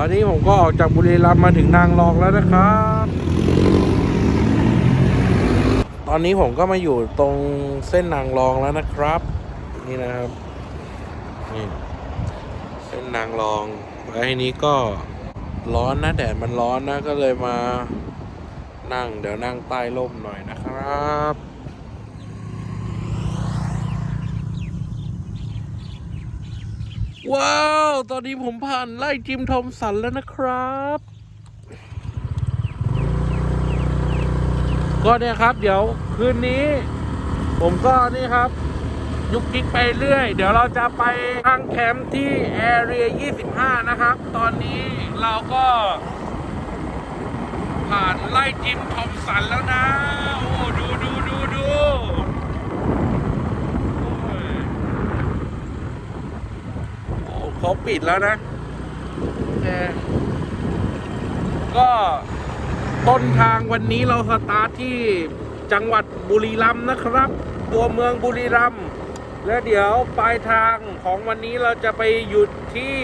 อนนี้ผมก็ออกจากบุรีรัมย์มาถึงนางรองแล้วนะครับ ตอนนี้ผมก็มาอยู่ตรงเส้นนางรองแล้วนะครับ นี่นะครับนี่เส้นนางรองแล้นี้ก็ร้อนนะแดดมันร้อนนะก็เลยมานั่งเดี๋ยวนั่งใต้ร่มหน่อยนะครับ ว้าว ตอนนี้ผมผ่านไล่จิมทอมสันแล้วนะครับ ก็เนี่ยครับ เดี๋ยวคืนนี้ ผมก็นี่ครับ ยุกยิกไปเรื่อย เดี๋ยวเราจะไปตั้งแคมป์ที่แอเรีย25 นะครับ ตอนนี้เราก็ ผ่านไล่จิมทอมสันแล้วนะ โอ้ ดูดูดูดูโอ้ยโอ้ เขาปิดแล้วนะเออก็ต้นทางวันนี้เราสตาร์ทที่จังหวัดบุรีรัมย์นะครับ ตัวเมืองบุรีรัมย์และเดี๋ยวปลายทางของวันนี้เราจะไปหยุดที่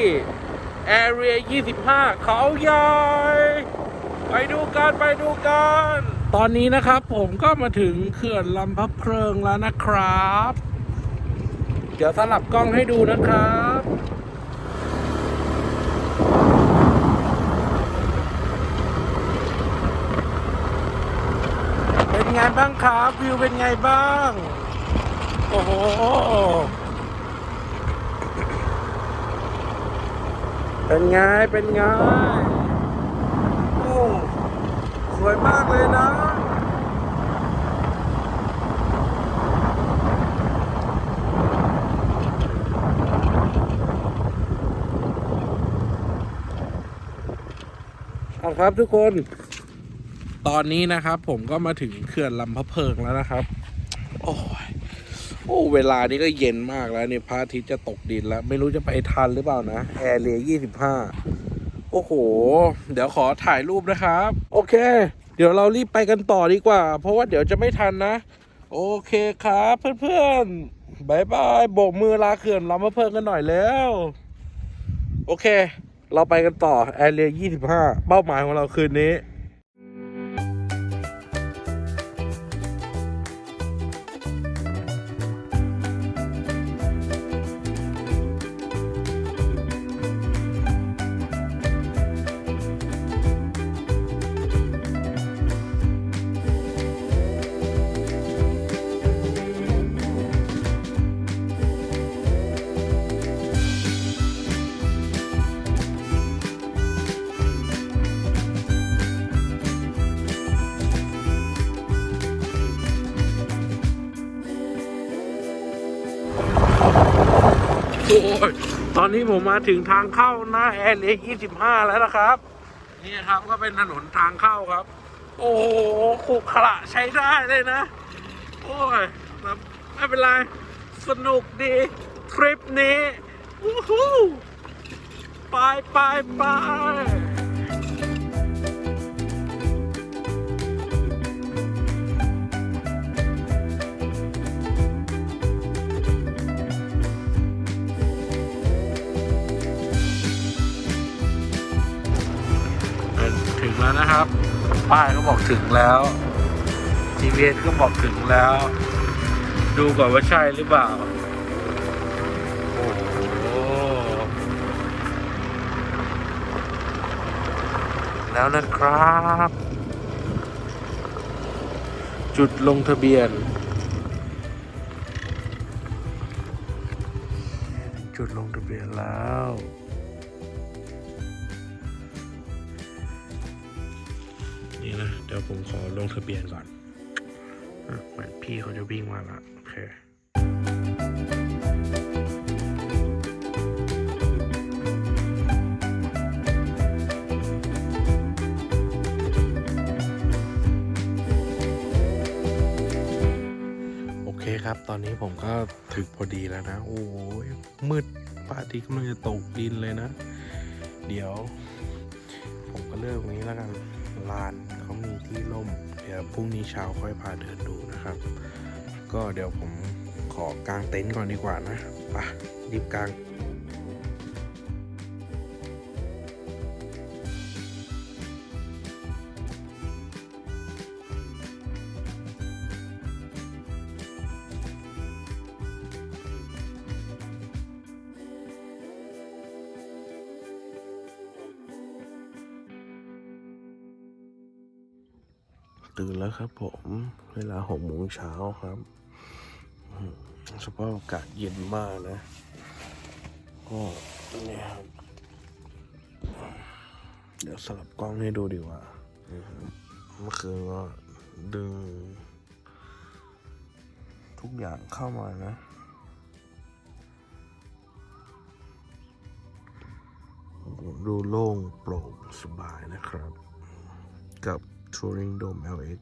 แอเรีย25 เขาใหญ่ไปดูกันไปดูกัน ตอนนี้นะครับผมก็มาถึงเขื่อนลำพะเพลิงแล้วนะครับ เดี๋ยวสลับกล้องให้ดูนะครับ เป็น ไงบ้างครับวิวเป็นไงบ้าง โอ้โหเป็นไง เป็นไง โอ้ สวยมากเลยนะเอาครับทุกคน ตอนนี้นะครับ ผมก็มาถึงเขื่อนลำพะเพิงแล้วนะครับ โอ้ยโอ้เวลานี้ก็เย็นมากแล้วเนี่ยพระอาทิตย์จะตกดินแล้ว ไม่รู้จะไปทันหรือเปล่านะแอร์เรียยี่สิบห้าโอ้โห เดี๋ยวขอถ่ายรูปนะครับ โอเค เดี๋ยวเรารีบไปกันต่อดีกว่า เพราะว่าเดี๋ยวจะไม่ทันนะ โอเคครับเพื่อนๆบายบายโบกมือลาเขื่อนลำมะเพิงกันหน่อยแล้ว โอเค เราไปกันต่อแอเรีย25เป้าหมายของเราคืนนี้ ตอนนี้ผมมาถึงทางเข้าหน้าแอร์เรีย25แล้วนะครับ นี่ครับก็เป็นถนนทางเข้าครับ โอ้โหขรุขระใช้ได้เลยนะ โอ้ยไม่เป็นไร สนุกดี ทริปนี้ วู้ฮู้ไปไปไป นะครับ ป้ายก็บอกถึงแล้ว GPS ก็บอกถึงแล้ว ดูก่อนว่าใช่หรือเปล่า โอ้โหแล้วนะครับ จุดลงทะเบียน จุดลงทะเบียนแล้ว ดี๋ยวผมขอลงทะเบียนก่อนเหมือนพี่เขาจะวิ่งมาละโอเคโอเคครับ ตอนนี้ผมก็ถึงพอดีแล้วนะ โอ้ยมืดพระอาทิตย์กำลังจะตกดินเลยนะ เดี๋ยว ผมก็เลือกตรงนี้แล้วกัน ลานเขามีที่ร่ม เดี๋ยวพรุ่งนี้เช้าค่อยพาเดินดูนะครับ ก็เดี๋ยวผมขอกางเต็นท์ก่อนดีกว่านะ ไปรีบกาง ตื่นแล้วครับผมเวลาหกโมงเช้าครับสภาพอากาศเย็นมากนะก็เนี่ยครับเดี๋ยวสลับกล้องให้ดูดีกว่าเมื่อคืนก็ดึง ทุกอย่างเข้ามานะดูโล่งโปร่งสบายนะครับ กับ Touring don't melt it